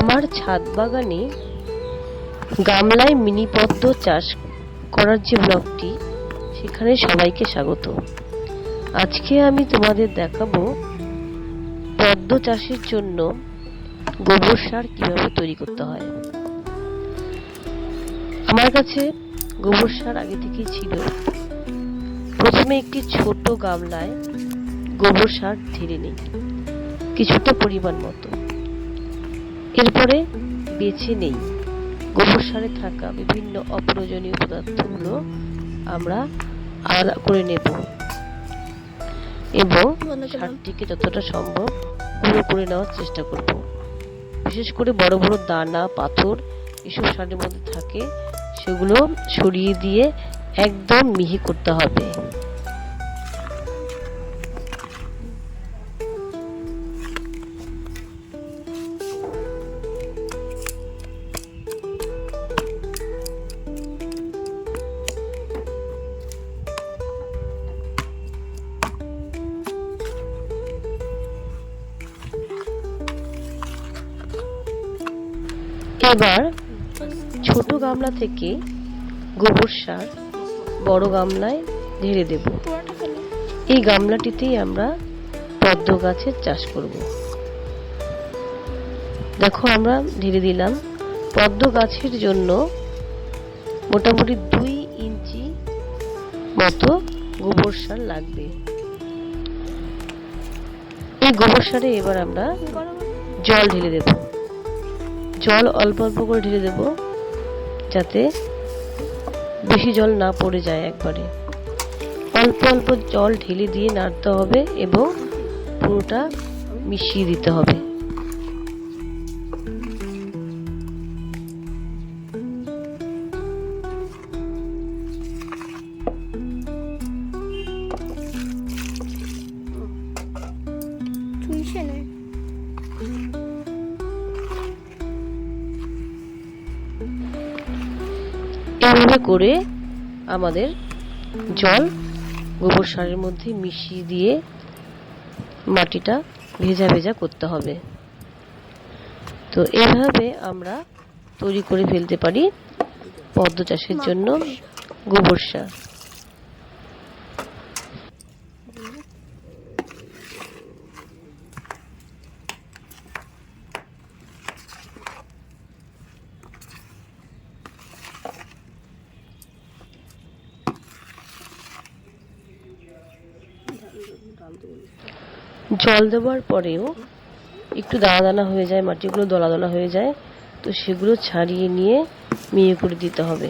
আমার ছাদ বাগানে গামলায় মিনি পদ্ম চাষ করার যে ব্লগটি, সেখানে সবাইকে স্বাগত। আজকে আমি তোমাদের দেখাবো পদ্ম চাষের জন্য গোবর সার কীভাবে তৈরি করতে হয়। আমার কাছে গোবর সার আগে থেকেই ছিল। প্রথমে একটি ছোট গামলায় গোবর সার ঢেলে নিই, কিছুটা পরিমাণ মতো। এরপরে বেছে নেই। গোবর সারে থাকা বিভিন্ন অপ্রয়োজনীয় পদার্থগুলো আমরা আলাদা করে নেব এবং সারটিকে যতটা সম্ভব গুঁড়ো করে নেওয়ার চেষ্টা করব। বিশেষ করে বড় বড় দানা, পাথর এসব সারের মধ্যে থাকে, সেগুলো সরিয়ে দিয়ে একদম মিহি করতে হবে। এবার ছোট গামলা থেকে গোবর সার বড় গামলায় ঢেলে দেব। এই গামলাটিতেই আমরা পদ্ম গাছের চাষ করব। দেখো আমরা ঢেলে দিলাম পদ্ম গাছের জন্য মোটামুটি দুই ইঞ্চি মতো গোবর সার লাগবে। এই গোবর সারে এবার আমরা জল ঢেলে দেবো। জল অল্প অল্প করে ঢেলে দেব, যাতে বেশি জল না পড়ে যায় একবারে। অল্প অল্প জল ঢেলে দিয়ে নাড়তে হবে এবং পুরোটা মিশিয়ে দিতে হবে। এভাবে করে আমাদের জল গোবর সারের মধ্যে মিশিয়ে দিয়ে মাটিটা ভেজা ভেজা করতে হবে। তো এভাবে আমরা তৈরি করে ফেলতে পারি পদ্ম চাষের জন্য গোবর সার। জল দেওয়ার পরেও একটু দানা দানা হয়ে যায়, মাটিগুলো দলা দলা হয়ে যায়, তো সেগুলো ছাড়িয়ে নিয়ে মিয়ে করে দিতে হবে।